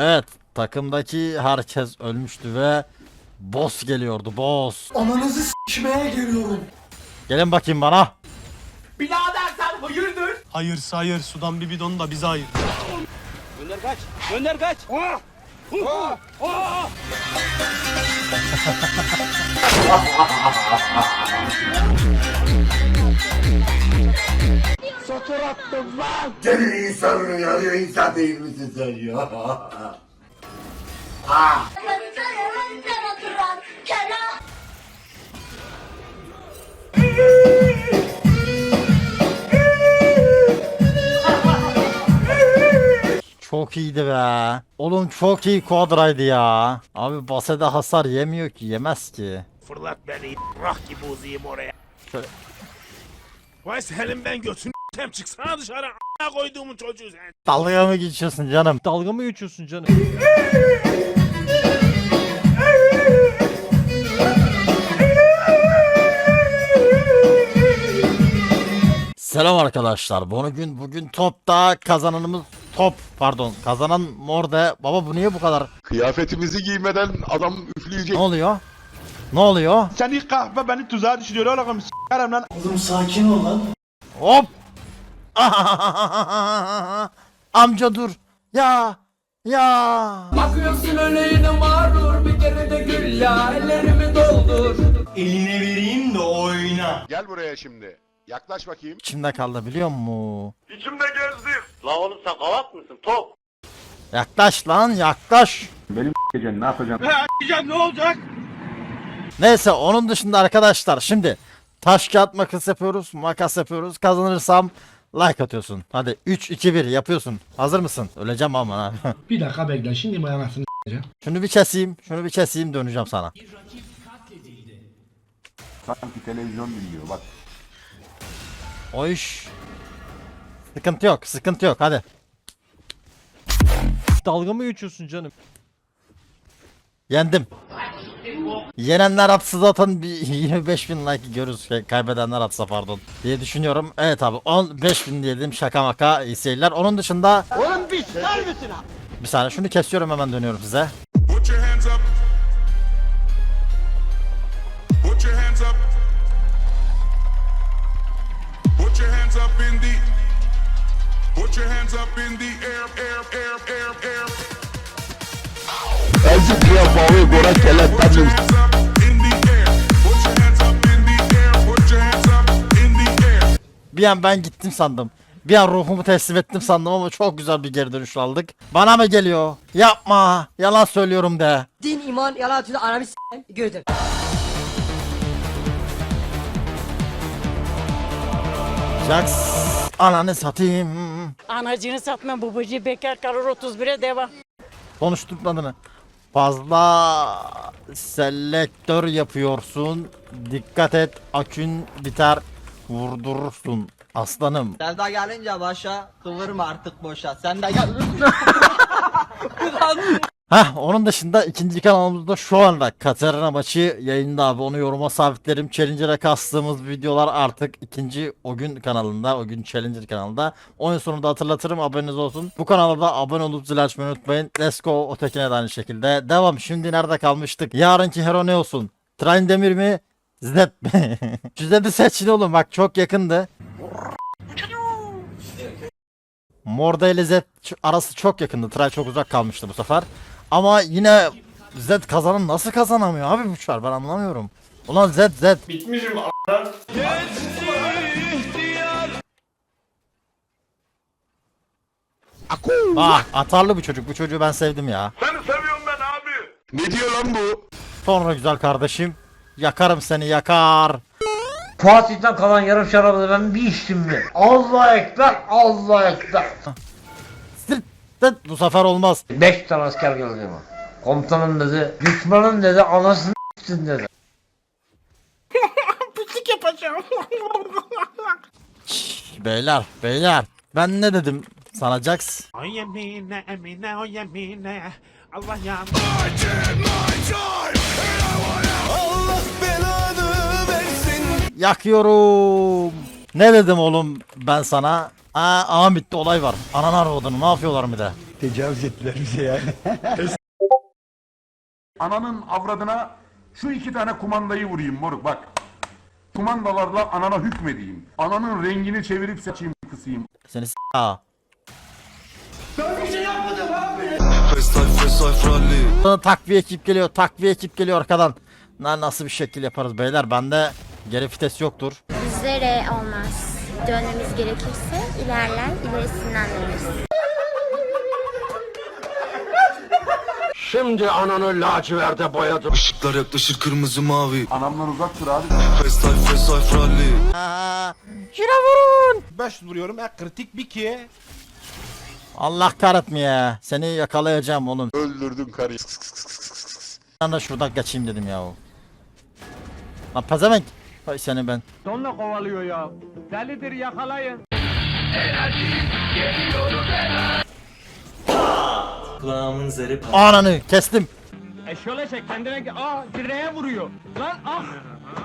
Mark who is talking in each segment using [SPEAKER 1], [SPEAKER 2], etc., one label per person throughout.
[SPEAKER 1] Evet takımdaki herkes ölmüştü ve boss geliyordu boss.
[SPEAKER 2] Ananızı s**meye geliyorum.
[SPEAKER 1] Gelin bakayım bana.
[SPEAKER 2] Birader sen hayırdır?
[SPEAKER 3] Hayır hayır sudan bir bidon da bize ayır.
[SPEAKER 4] Gönder kaç. Gönder kaç.
[SPEAKER 5] Senin insanın yarıyor insan değil misin sen ya?
[SPEAKER 6] Kenar
[SPEAKER 1] Çok iyiydi be. Oğlum çok iyi kuadraydı ya. Abi basede hasar yemiyor ki yemez ki.
[SPEAKER 7] Fırlat beni rak gibi uzayım oraya.
[SPEAKER 1] Şöyle.
[SPEAKER 7] Vay senin ben götünü hem çıksana dışarı a**a koyduğumun çocuğu sen.
[SPEAKER 1] Dalga mı geçiyorsun canım?
[SPEAKER 3] Dalga mı geçiyorsun canım?
[SPEAKER 1] Selam arkadaşlar. Bugün bugün topta kazananımız top pardon kazanan Morde. Baba bu niye bu kadar?
[SPEAKER 5] Kıyafetimizi giymeden adam üfleyecek.
[SPEAKER 1] Ne oluyor? Ne oluyor?
[SPEAKER 8] Sen ilk kahve beni tuzağa düşürüyor oğlum s**erim lan.
[SPEAKER 2] Oğlum sakin ol lan.
[SPEAKER 1] Hop! Amca dur. Ya. Ya.
[SPEAKER 2] Bakıyorsun öyle yine mağrur bir kere de gül ya ellerimi doldur.
[SPEAKER 8] Eline vereyim de oyna.
[SPEAKER 5] Gel buraya şimdi. Yaklaş bakayım.
[SPEAKER 1] İçimde kaldı biliyor musun?
[SPEAKER 5] İçimde gezdim.
[SPEAKER 4] La oğlum sen kavak mısın? Top.
[SPEAKER 1] Yaklaş lan yaklaş.
[SPEAKER 8] Diyeceğim ne olacak?
[SPEAKER 1] Neyse onun dışında arkadaşlar şimdi taş kağıt makas yapıyoruz makas yapıyoruz kazanırsam like atıyorsun. Hadi 3 2 1 yapıyorsun. Hazır mısın? Öleceğim ama ha.
[SPEAKER 9] Bir dakika bekle şimdi bu anasını
[SPEAKER 1] şunu bir keseyim. Şunu bir keseyim döneceğim sana.
[SPEAKER 5] Sanki televizyon dinliyor bak.
[SPEAKER 1] O iş. Sıkıntı yok, sıkıntı yok. Hadi.
[SPEAKER 3] Dalga mı geçiyorsun canım?
[SPEAKER 1] Yendim. Yenenler atsız atan bir 25 bin like görürüz. Şey, Kaybedenler atsa pardon. Diye düşünüyorum. Evet abi 15 bin diyelim şaka maka iyi seyirler. Onun dışında... Oğlum bir misin Bir saniye şunu kesiyorum hemen dönüyorum size.
[SPEAKER 7] Put your hands up. Put your hands up. Put your hands up in the Put your hands up in the air, air, air, air, air.
[SPEAKER 5] Ezip ya bağı gora
[SPEAKER 7] Put
[SPEAKER 5] keleplendim.
[SPEAKER 7] your hands up in the air. Put your hands up in the air. Put your hands up in the air.
[SPEAKER 1] Bir an ben gittim sandım. Bir an ruhumu teslim ettim sandım ama çok güzel bir geri dönüş aldık. Bana mı geliyor? Yapma. Yalan söylüyorum de.
[SPEAKER 10] Din, iman, yalan atıyordu anamı s**en gördüm.
[SPEAKER 1] Jax. Ananı satayım.
[SPEAKER 10] Anacını satma babacı bekar kalır 31'e devam.
[SPEAKER 1] Konuşturmadığını. Fazla selektör yapıyorsun. Dikkat et akün biter. Vurdurursun. Aslanım.
[SPEAKER 4] Sen de gelince başa kıvırma artık boşa. Sen de gel.
[SPEAKER 1] Heh onun dışında ikinci kanalımızda şu anda Katarina maçı yayında abi onu yoruma sabitlerim. Challenger'a kastığımız videolar artık ikinci o gün kanalında o gün Challenger kanalında. Oyun sonunda hatırlatırım haberiniz olsun. Bu kanala da abone olup zil açmayı unutmayın. Let's go o tekine de aynı şekilde. Devam şimdi nerede kalmıştık? Yarınki hero ne olsun? Train Demir mi? Zed mi? Zed'i seçin oğlum bak çok yakındı. Morda ile Zed ç- arası çok yakındı. Tray çok uzak kalmıştı bu sefer. Ama yine Zed kazanan nasıl kazanamıyor abi bu çar ben anlamıyorum. Ulan Zed Zed.
[SPEAKER 2] Bitmişim
[SPEAKER 1] Ah atarlı bu çocuk. Bu çocuğu ben sevdim ya.
[SPEAKER 5] Seni seviyorum ben abi. Ne diyor lan bu?
[SPEAKER 1] Sonra güzel kardeşim. Yakarım seni yakar.
[SPEAKER 9] Fatih'ten kalan yarım şarabı ben bir içtim mi? Allah ekber, Allah ekber.
[SPEAKER 1] Zed. Bu sefer olmaz.
[SPEAKER 9] Beş tane asker geldi ama. Komutanım dedi, düşmanın dedi, anasını s**tin dedi.
[SPEAKER 1] Şşş, beyler beyler. Ben ne dedim sana Jax?
[SPEAKER 7] O yemine emine o yemine. Allah ya.
[SPEAKER 1] Yakıyorum. Ne dedim oğlum ben sana? Aa, Amit'te olay var. Anan arvadını ne yapıyorlar bir de?
[SPEAKER 8] Tecavüz ettiler bize yani.
[SPEAKER 5] Ananın avradına şu iki tane kumandayı vurayım moruk bak. Kumandalarla anana hükmedeyim. Ananın rengini çevirip saçayım kısayım.
[SPEAKER 1] Seni s- ha. Sana takviye ekip geliyor, takviye ekip geliyor arkadan. Na- Nasıl bir şekil yaparız beyler? Bende geri vites yoktur.
[SPEAKER 6] Bizde R olmaz. Dönmemiz gerekirse ilerler, ilerisinden döneriz.
[SPEAKER 8] Şimdi ananı laciverde boyadım.
[SPEAKER 2] Işıklar yaklaşır kırmızı mavi
[SPEAKER 5] Anamdan uzak dur abi.
[SPEAKER 2] Fast life fast life rally
[SPEAKER 1] şuna vurun.
[SPEAKER 8] 5 vuruyorum. E, kritik bir ki.
[SPEAKER 1] Allah kahretmeye. Seni yakalayacağım oğlum.
[SPEAKER 5] Öldürdün karıyı.
[SPEAKER 1] Ben de şuradan geçeyim dedim ya. Lan pezevenk. Hay seni ben.
[SPEAKER 8] Donla kovalıyor ya. Delidir yakalayın.
[SPEAKER 2] Kulağımın zarı
[SPEAKER 1] Ananı kestim.
[SPEAKER 8] E şöyle çek kendine Aa direğe vuruyor. Lan ah.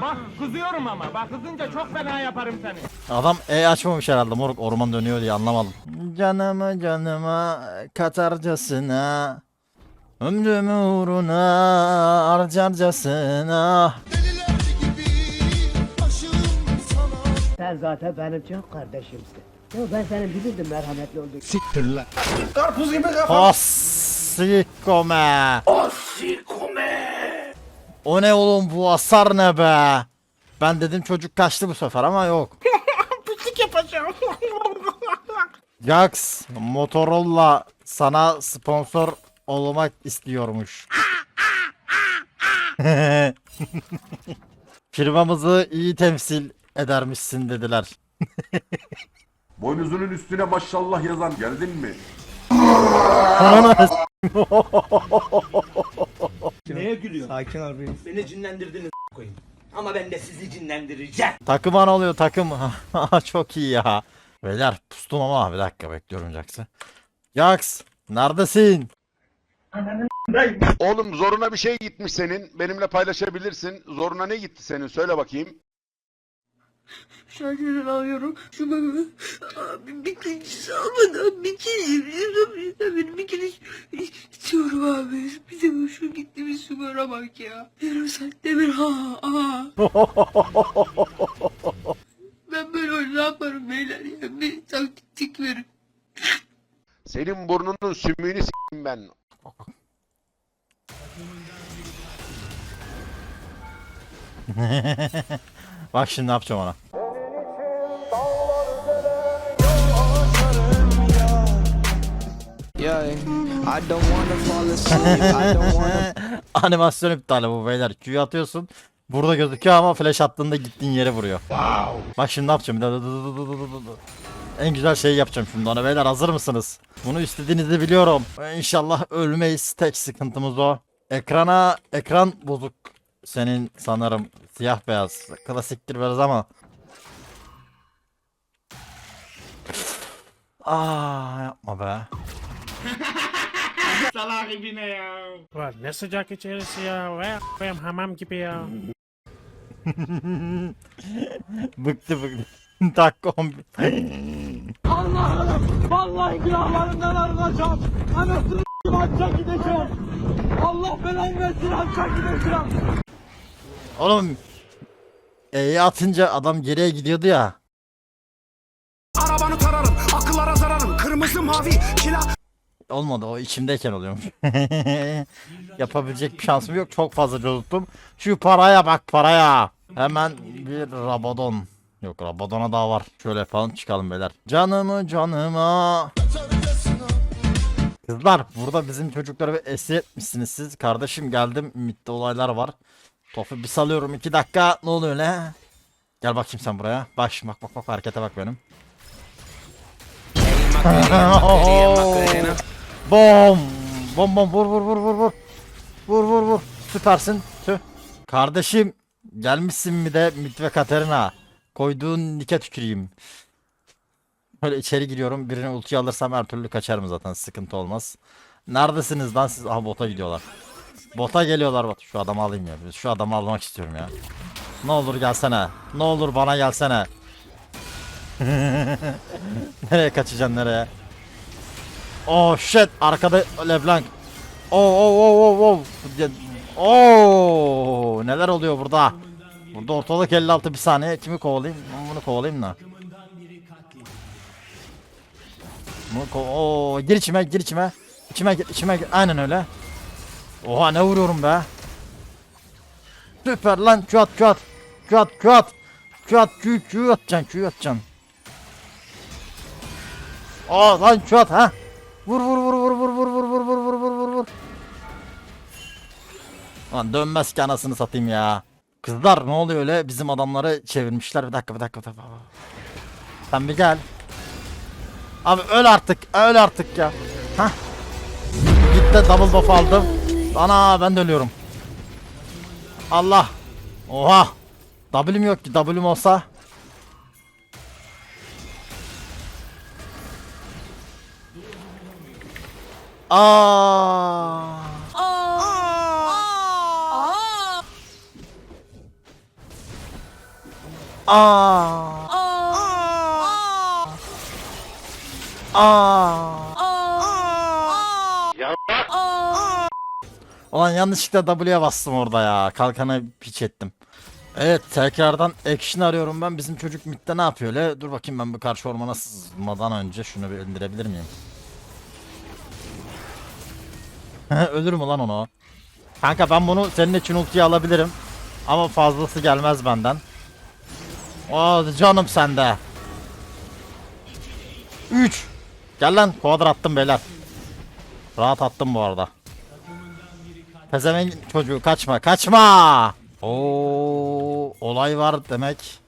[SPEAKER 8] Bak kızıyorum ama. Bak kızınca çok fena yaparım seni.
[SPEAKER 1] Adam E açmamış herhalde moruk orman dönüyor diye anlamadım. Canımı canıma katarcasına Ömrümü uğruna harcarcasına
[SPEAKER 9] Sen zaten benim çok kardeşimsin. Ya ben seni bilirdim merhametli olduğunu.
[SPEAKER 8] Karpuz gibi kafa.
[SPEAKER 1] Asikome O ne oğlum bu hasar ne be Ben dedim çocuk kaçtı bu sefer ama yok
[SPEAKER 10] Pislik yapacağım.
[SPEAKER 1] Jax Motorola sana sponsor olmak istiyormuş. Firmamızı iyi temsil edermişsin dediler.
[SPEAKER 5] Boynuzunun üstüne maşallah yazan geldin mi?
[SPEAKER 8] Neye gülüyor? Sakin ol benim.
[SPEAKER 4] Beni cinlendirdiniz koyayım. Ama ben de sizi cinlendireceğim.
[SPEAKER 1] takım an oluyor takım. Çok iyi ya. Beyler pustum ama bir dakika bekliyorum Jax'ı. Jax neredesin?
[SPEAKER 5] Oğlum zoruna bir şey gitmiş senin. Benimle paylaşabilirsin. Zoruna ne gitti senin? Söyle bakayım.
[SPEAKER 10] Şarjörü alıyorum. Şu baba. Abi bir kere almadan bir kere bir bir kere içiyorum abi. Bir de şu gitti bir sigara bak ya. Yarım saatte bir ha ha. Ben böyle oyun yaparım beyler ya. Bir taktik verin.
[SPEAKER 5] Senin burnunun sümüğünü s**eyim ben.
[SPEAKER 1] Bak şimdi ne yapacağım ona. Animasyon iptali bu beyler. Q'yu atıyorsun. Burada gözüküyor ama flash attığında gittiğin yere vuruyor. Bak şimdi ne yapacağım? En güzel şeyi yapacağım şimdi ona beyler hazır mısınız? Bunu istediğinizi biliyorum. İnşallah ölmeyiz. Tek sıkıntımız o. Ekrana ekran bozuk. Senin sanırım siyah beyaz. Klasiktir biraz ama. Aa yapma be.
[SPEAKER 3] Var ne sıcak içerisi ya. Ve benim hamam gibi ya.
[SPEAKER 1] Bıktı bıktı. Dakika 11.
[SPEAKER 8] Vallahi günahlarımdan arınacağım. Anasını ancak gideceğim. Allah belanı versin ancak gideceğim.
[SPEAKER 1] Oğlum E'yi atınca adam geriye gidiyordu ya.
[SPEAKER 8] Arabanı tararım, akıllara zararım. Kırmızı mavi, kila...
[SPEAKER 1] Olmadı o içimdeyken oluyormuş. Yapabilecek bir şansım yok. Çok fazla unuttum. Şu paraya bak paraya. Hemen bir Rabadon. Yok Rabadon'a daha var. Şöyle yapalım çıkalım beyler. Canımı canıma. Kızlar burada bizim çocukları bir esir etmişsiniz siz. Kardeşim geldim. Midde olaylar var. Topu bir salıyorum. iki dakika. Ne oluyor ne? Gel bakayım sen buraya. Şimdi bak bak bak harekete bak benim. Bom! Bom bom vur vur vur vur vur. Vur vur vur. Süpersin. Tüh. Kardeşim gelmişsin mi de Mit ve Katerina. Koyduğun nike tüküreyim. Böyle içeri giriyorum. Birini ultiyi alırsam her türlü kaçarım zaten. Sıkıntı olmaz. Neredesiniz lan siz? Aha bota gidiyorlar. Bota geliyorlar bot. Şu adamı alayım ya. Şu adamı almak istiyorum ya. Ne olur gelsene. Ne olur bana gelsene. nereye kaçacaksın nereye? Oh shit arkada Leblanc. Oh oh oh oh oh. Oh neler oluyor burada? Burada ortalık 56 bir saniye. Kimi kovalayayım? Ben bunu kovalayayım da. Bunu ko Oo, gir içime gir içime. İçime gir içime gir. Aynen öyle. Oha ne vuruyorum be. Süper lan Q at Q at. Q at Q at. Q at Q Q atacaksın Q atacaksın. Aa lan Q at ha. Vur vur vur vur vur vur vur vur vur vur vur vur vur. Lan dönmez ki anasını satayım ya. Kızlar ne oluyor öyle bizim adamları çevirmişler bir dakika bir dakika bir dakika. Sen bir gel. Abi öl artık öl artık ya. Hah. Gitti double buff aldım. Ana ben de ölüyorum. Allah. Oha. W'm yok ki W'm olsa. Aa. Aa. Aa. Ulan yanlışlıkla W'ye bastım orada ya. Kalkanı piç ettim. Evet tekrardan action arıyorum ben. Bizim çocuk midde ne yapıyor öyle? Dur bakayım ben bu karşı ormana sızmadan önce şunu bir indirebilir miyim? Ölür mü lan onu? Kanka ben bunu senin için ultiye alabilirim. Ama fazlası gelmez benden. Oo canım sende. 3 Gel lan quadra attım beyler. Rahat attım bu arada. Pezevenk çocuğu kaçma kaçma. Oo olay var demek.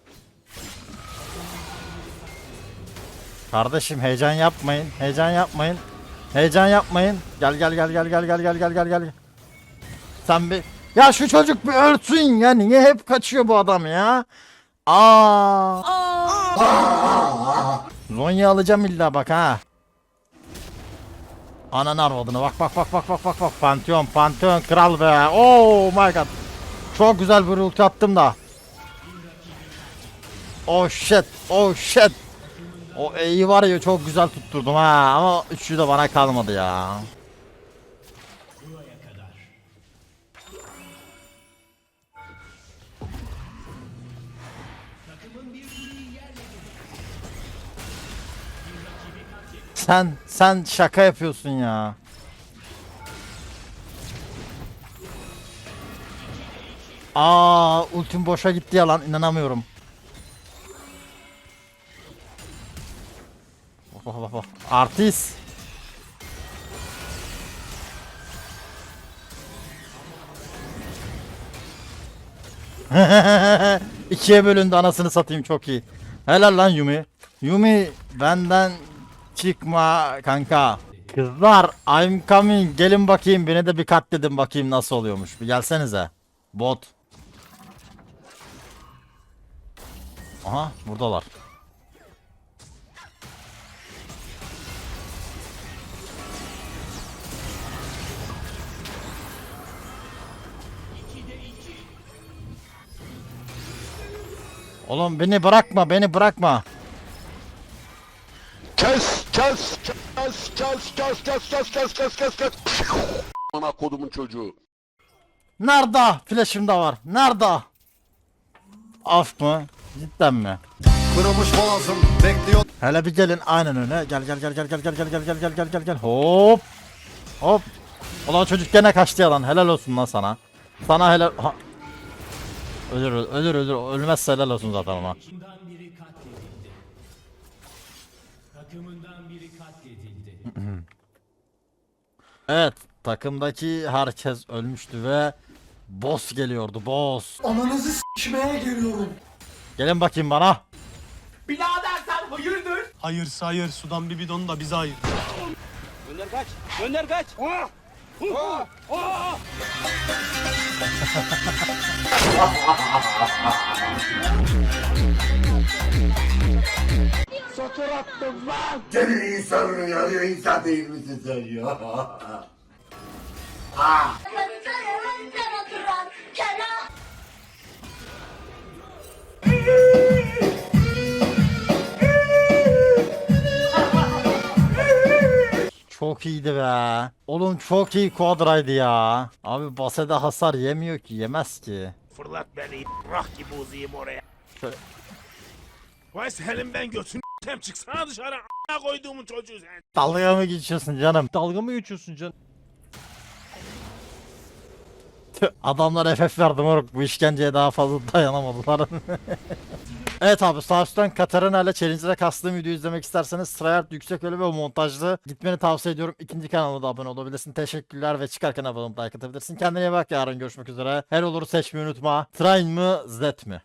[SPEAKER 1] Kardeşim heyecan yapmayın. Heyecan yapmayın. Heyecan yapmayın. Gel gel gel gel gel gel gel gel gel gel. Sen bir ya şu çocuk bir ölsün ya. Niye hep kaçıyor bu adam ya? Aa. Zonya alacağım illa bak ha. Ananı arvadını. Bak bak bak bak bak bak bak. Pantheon Pantheon kral be. Oh my god. Çok güzel bir ulti attım da. Oh shit oh shit. O E'yi var ya çok güzel tutturdum ha. Ama üçü de bana kalmadı ya Sen sen şaka yapıyorsun ya. Aa, ultim boşa gitti ya lan inanamıyorum. Bak bak bak. Artist. İkiye bölündü anasını satayım çok iyi. Helal lan Yumi. Yumi benden çıkma kanka. Kızlar I'm coming gelin bakayım beni de bir katledin bakayım nasıl oluyormuş. Bir gelsenize. Bot. Aha buradalar. Oğlum beni bırakma beni bırakma.
[SPEAKER 5] Kes kes kes kes kes kes kes kes kes kes kes. Ana kodumun çocuğu.
[SPEAKER 1] Nerede? Flash'ım da var. Nerede? Af mı? Cidden mi?
[SPEAKER 5] Kırılmış boğazım bekliyor.
[SPEAKER 1] Hele bir gelin aynen öyle. Gel gel gel gel gel gel gel gel gel gel gel gel gel. Hop. Hop. Ulan çocuk gene kaçtı yalan. Helal olsun lan sana. Sana helal. Ha. Ölür ölür ölür. Ölmezse helal olsun zaten ona. Evet, takımdaki herkes ölmüştü ve boss geliyordu, boss.
[SPEAKER 8] Ananızı s**meye geliyorum.
[SPEAKER 1] Gelin bakayım bana.
[SPEAKER 2] Birader sen hayırdır?
[SPEAKER 8] Hayır hayır sudan bir bidon da bize ayır.
[SPEAKER 5] Senin insanın yarıyor insan değil misin sen ya?
[SPEAKER 1] çok iyiydi be. Oğlum çok iyi kuadraydı ya. Abi basede hasar yemiyor ki yemez ki.
[SPEAKER 3] Fırlat beni rak gibi uzayım oraya.
[SPEAKER 1] Şöyle.
[SPEAKER 3] Vay senin ben götünü tem çıksana dışarı a**a koyduğumun çocuğu sen.
[SPEAKER 1] Dalga mı geçiyorsun canım?
[SPEAKER 8] Dalga mı geçiyorsun can?
[SPEAKER 1] Tüh, Adamlar FF verdi moruk bu işkenceye daha fazla dayanamadılar. evet abi sağ üstten Katarina ile Challenger'a kastığım videoyu izlemek isterseniz Strayhard yüksek öyle ve montajlı gitmeni tavsiye ediyorum. İkinci kanalıma da abone olabilirsin. Teşekkürler ve çıkarken abone olup like atabilirsin. Kendine iyi bak yarın görüşmek üzere. Her olur seçmeyi unutma. Train mı Z mi?